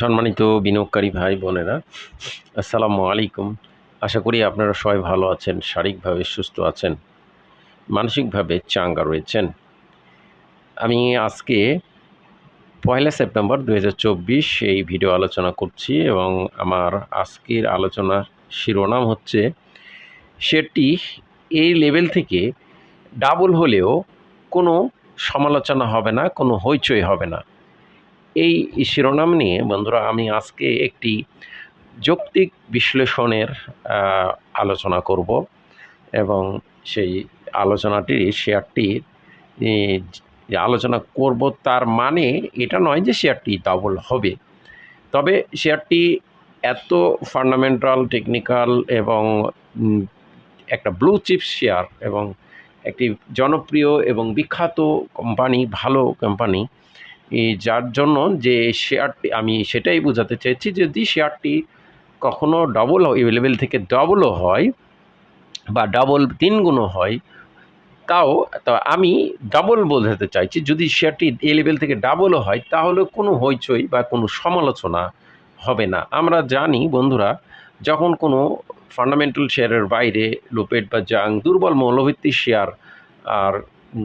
সম্মানিত বিনিয়োগকারী ভাই বোনেরা, আসসালামু আলাইকুম। আশা করি আপনারা সবাই ভালো আছেন, শারীরিকভাবে সুস্থ আছেন, মানসিকভাবে চাঙ্গা রয়েছেন। আমি আজকে পয়লা সেপ্টেম্বর দু হাজার চব্বিশ এই ভিডিও আলোচনা করছি এবং আমার আজকের আলোচনার শিরোনাম হচ্ছে, সেটি এই লেভেল থেকে ডাবল হলেও কোনো সমালোচনা হবে না, কোনো হইচই হবে না। এই শিরোনাম নিয়ে বন্ধুরা আমি আজকে একটি যৌক্তিক বিশ্লেষণের আলোচনা করব এবং সেই আলোচনাটির শেয়ারটির আলোচনা করব তার মানে এটা নয় যে শেয়ারটি ডাবল হবে। তবে শেয়ারটি এত ফান্ডামেন্টাল টেকনিক্যাল এবং একটা ব্লু চিপ শেয়ার এবং একটি জনপ্রিয় এবং বিখ্যাত কোম্পানি ভালো কোম্পানি যার জন্য যে শেয়ারটি, আমি সেটাই বোঝাতে চাইছি যদি শেয়ারটি কখনো ডবল লেভেল থেকে ডবলও হয় বা ডাবল তিন গুণও হয়, তাও, তো আমি ডাবল বোঝাতে চাইছি। যদি শেয়ারটি এ লেভেল থেকে ডাবলও হয়, তাহলে কোনো হইচই বা কোনো সমালোচনা হবে না। আমরা জানি, বন্ধুরা, যখন কোনো ফান্ডামেন্টাল শেয়ারের বাইরে লোপেট বা জাং দুর্বল মৌলভিত্তিক শেয়ার আর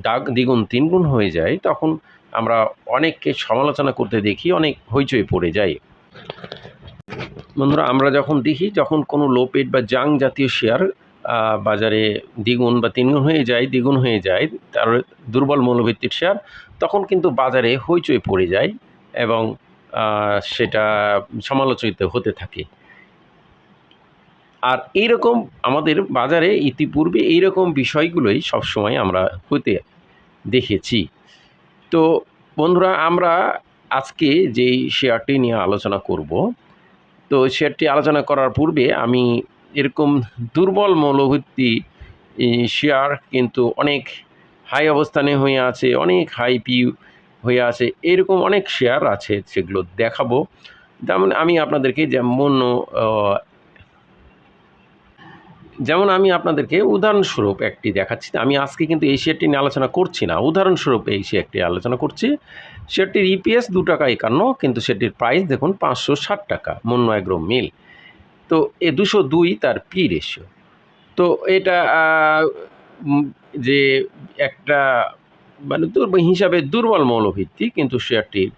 ডাক দ্বিগুণ, তিনগুণ হয়ে যায়, তখন আমরা অনেককে সমালোচনা করতে দেখি, অনেক হইচই পড়ে যায়। বন্ধুরা, আমরা যখন দেখি, যখন কোনো লোপেট বা জাং জাতীয় শেয়ার বাজারে দ্বিগুণ বা তিনগুণ হয়ে যায়, দ্বিগুণ হয়ে যায়, তার দুর্বল মৌলভিত্তিক শেয়ার, তখন কিন্তু বাজারে হইচই পড়ে যায় এবং সেটা সমালোচিত হতে থাকে। আর এইরকম আমাদের বাজারে ইতিপূর্বে এইরকম বিষয়গুলোই সবসময় আমরা হতে দেখেছি। তো বন্ধুরা, আমরা আজকে যেই শেয়ারটি নিয়ে আলোচনা করব, তো শেয়ারটি আলোচনা করার পূর্বে আমি এরকম দুর্বল মৌলভিত্তি শেয়ার কিন্তু অনেক হাই অবস্থানে হয়ে আছে, অনেক হাই পি হয়ে আছে, এরকম অনেক শেয়ার আছে সেগুলো দেখাবো। যেমন আমি আপনাদেরকে যেমন যেমন আমি আপনাদেরকে উদাহরণস্বরূপ একটি দেখাচ্ছি। আমি আজকে কিন্তু এই শেয়ারটি নিয়ে আলোচনা করছি না। উদাহরণস্বরূপ এই শেয়ারটি আলোচনা করছি। শেয়ারটির ইপিএস দু টাকা একান্ন, কিন্তু সেটির প্রাইস দেখুন পাঁচশো ষাট টাকা মন্য এগ্রো মিল। তো এ দুশো দুই তার পি রেশিও তো এটা যে একটা মানে হিসাবে দুর্বল মৌলভিত্তি, কিন্তু শেয়ারটির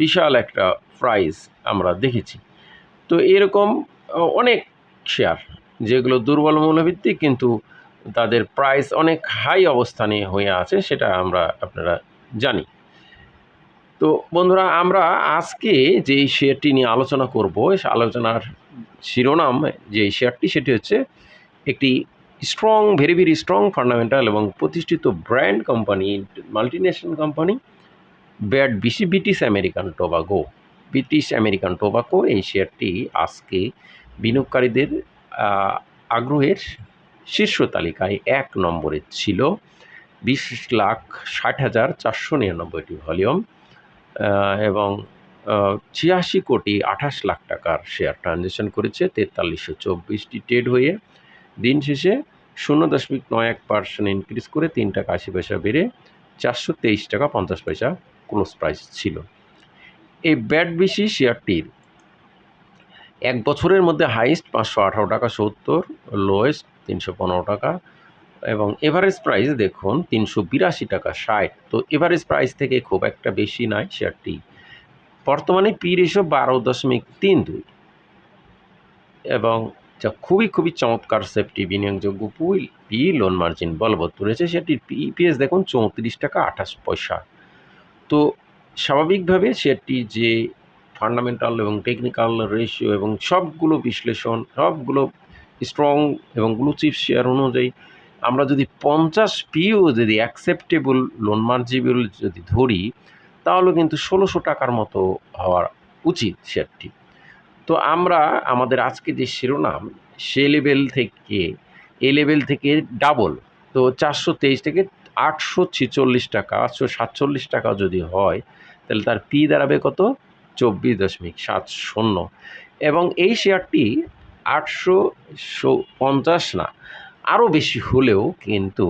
বিশাল একটা প্রাইস আমরা দেখেছি। তো এরকম অনেক শেয়ার যেগুলো দুর্বল মৌলভিত্তিক, কিন্তু তাদের প্রাইস অনেক হাই অবস্থানে হয়ে আছে, সেটা আমরা আপনারা জানি। তো বন্ধুরা, আমরা আজকে যে শেয়ারটি নিয়ে আলোচনা করব আলোচনার শিরোনাম যে শেয়ারটি সেটি হচ্ছে একটি strong very very strong fundamental এবং প্রতিষ্ঠিত brand company multinational company BAT BC British American tobacco British American tobacco এই শেয়ারটি আজকে বিনিয়োগকারীদের আগ্রহের শীর্ষ তালিকায় এক নম্বরে ছিল বিশ লাখ ষাট হাজার চারশো নিরানব্বইটি ভলিউম এবং ছিয়াশি কোটি আঠাশ লাখ টাকার শেয়ার ট্রানজ্যাকশন করেছে, তেতাল্লিশশো চব্বিশটি ট্রেড হয়ে দিন শেষে শূন্য দশমিক নয় এক পার্সেন্ট ইনক্রিজ করে তিন টাকা আশি পয়সা বেড়ে চারশো তেইশ টাকা পঞ্চাশ পয়সা ক্লোজ প্রাইস ছিল। এই ব্যাট বেশি শেয়ারটির এক বছরের মধ্যে হাইস্ট পাঁচশো আঠারো টাকা, সত্তর লোয়েস্ট তিনশো পনেরো টাকা এবং এভারেজ প্রাইস দেখুন তিনশো বিরাশি টাকা, ষাট। তো এভারেজ প্রাইস থেকে খুব একটা বেশি নয় শেয়ারটি বর্তমানে পি রেশো বারো দশমিক তিন দুই। এবং যা খুবই খুবই চমৎকার সেফটি বিনিয়োগযোগ্য পুল পি লোন মার্জিন বলবৎ রয়েছে, সেটির পিপিএস দেখুন চৌত্রিশ টাকা আঠাশ পয়সা। তো স্বাভাবিকভাবে সেটি যে ফান্ডামেন্টাল এবং টেকনিক্যাল রেশিও এবং সবগুলো বিশ্লেষণ, সবগুলো স্ট্রং এবং ব্লু চিপ শেয়ার অনুযায়ী আমরা যদি পঞ্চাশ পিও যদি অ্যাকসেপ্টেবল লোন মার্জিবল যদি ধরি, তাহলে কিন্তু ষোলোশো টাকার মতো হওয়ার উচিত শেয়ারটি তো আমরা আমাদের আজকে যে শিরোনাম, সে লেভেল থেকে, এ লেভেল থেকে ডাবল তো চারশো তেইশ থেকে আটশো ছেচল্লিশ টাকা, আটশো সাতচল্লিশ টাকা যদি হয়, তাহলে তার পি দাঁড়াবে কত? চব্বিশ দশমিক সাত শূন্য। এবং এই শেয়ারটি আটশো পঞ্চাশ না, আরও বেশি হলেও কিন্তু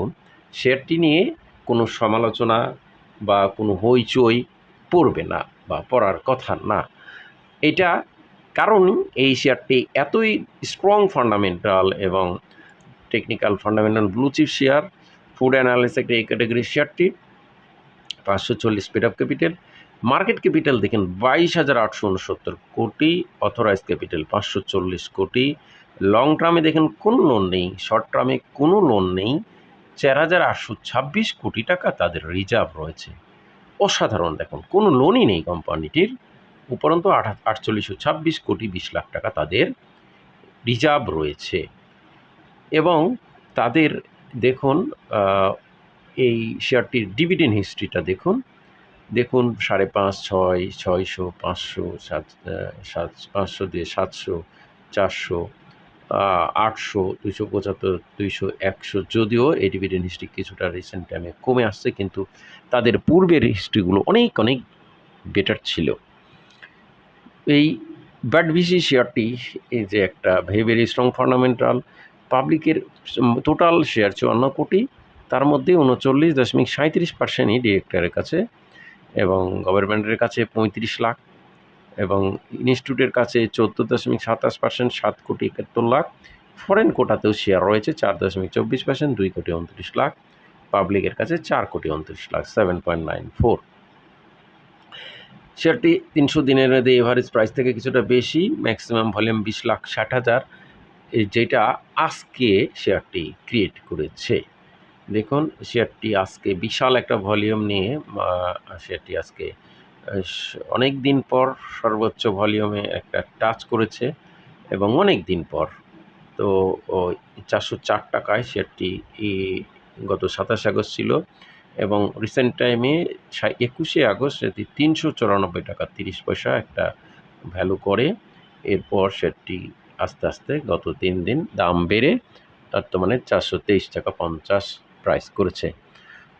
শেয়ারটি নিয়ে কোনো সমালোচনা বা কোনো হইচই পড়বে না বা পড়ার কথা না। এটা কারণ এই শেয়ারটি এতই স্ট্রং ফান্ডামেন্টাল এবং technical fundamental blue chip share food analysis একটা এই ক্যাটাগরির শেয়ারটি পাঁচশো চল্লিশ speed of capital market capital দেখেন বাইশ হাজার আটশো উনসত্তর কোটি অথরাইজ ক্যাপিটাল পাঁচশো চল্লিশ কোটি। লং টার্মে দেখেন কোনো লোন নেই, শর্ট টার্মে কোনো লোন নেই। চার হাজার আটশো ছাব্বিশ কোটি টাকা তাদের রিজার্ভ রয়েছে। অসাধারণ দেখুন, কোনো লোনই নেই কোম্পানিটির। উপরন্তু আট আটচল্লিশশো ছাব্বিশ কোটি বিশ লাখ টাকা তাদের রিজার্ভ রয়েছে। এবং তাদের দেখুন এই শেয়ারটির ডিভিডেন্ড হিস্ট্রিটা দেখুন দেখুন, সাড়ে পাঁচ, ছয়, ছয়শো, পাঁচশো, সাত সাত, পাঁচশো দিয়ে সাতশো, চারশো আটশো, দুইশো পঁচাত্তর, দুইশো, একশো, যদিও এই হিস্ট্রি কিছুটা রিসেন্ট টাইমে কমে আসছে, কিন্তু তাদের পূর্বের হিস্ট্রিগুলো অনেক অনেক বেটার ছিল। এই ব্যাট ভিসি শেয়ারটি এই যে একটা ভেরি ভেরি স্ট্রং ফান্ডামেন্টাল পাবলিকের টোটাল শেয়ার চুয়ান্ন কোটি, তার মধ্যে উনচল্লিশ দশমিক সাঁত্রিশ পার্সেন্টই ডিরেক্টরের কাছে এবং গভর্নমেন্টের কাছে পঁয়ত্রিশ লাখ এবং ইনস্টিটিউটের কাছে চোদ্দ দশমিক সাতাশ পার্সেন্ট, সাত কোটি একাত্তর লাখ। ফরেন কোটাতেও শেয়ার রয়েছে চার দশমিক চব্বিশ পার্সেন্ট, দুই কোটি উনত্রিশ লাখ। পাবলিকের কাছে চার কোটি উনত্রিশ lakh seven point nine four শেয়ারটি তিনশো দিনের মধ্যে এভারেজ প্রাইস থেকে কিছুটা বেশি ম্যাক্সিমাম ভলিউম বিশ লাখ ষাট হাজার। যেটা আজকে শেয়ারটি ক্রিয়েট করেছে। দেখুন, শেয়ারটি আজকে বিশাল একটা ভলিউম নিয়ে শেয়ারটি আজকে অনেক দিন পর সর্বোচ্চ ভলিউমে একটা টাচ করেছে এবং অনেক দিন পর। তো চারশো চার টাকায় শেয়ারটি গত সাতাশ আগস্ট ছিল এবং রিসেন্ট টাইমে একুশে আগস্ট সেটি তিনশো চুরানব্বই টাকা তিরিশ পয়সা একটা ভ্যালু করে। এরপর সেটি আস্তে আস্তে গত তিন দিন দাম বেড়ে বর্তমানে চারশো তেইশ টাকা পঞ্চাশ প্রাইস করেছে।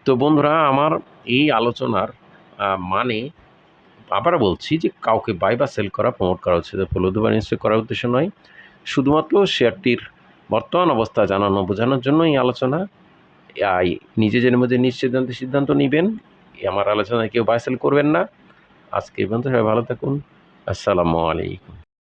তো বন্ধুরা, আমার এই আলোচনার মানে আবার বলছি যে কাউকে বাই বা সেল করা প্রমোট করা হচ্ছে ফলোদু নিশ্চয় করার উদ্দেশ্য নয়। শুধুমাত্র শেয়ারটির বর্তমান অবস্থা জানানো, বোঝানোর জন্য এই আলোচনা। আই নিজেদের মধ্যে নিশ্চিন্ত সিদ্ধান্ত নেবেন। আমার আলোচনায় কেউ বাই সেল করবেন না। আজকে এই সবাই ভালো থাকুন। আসসালামু আলাইকুম।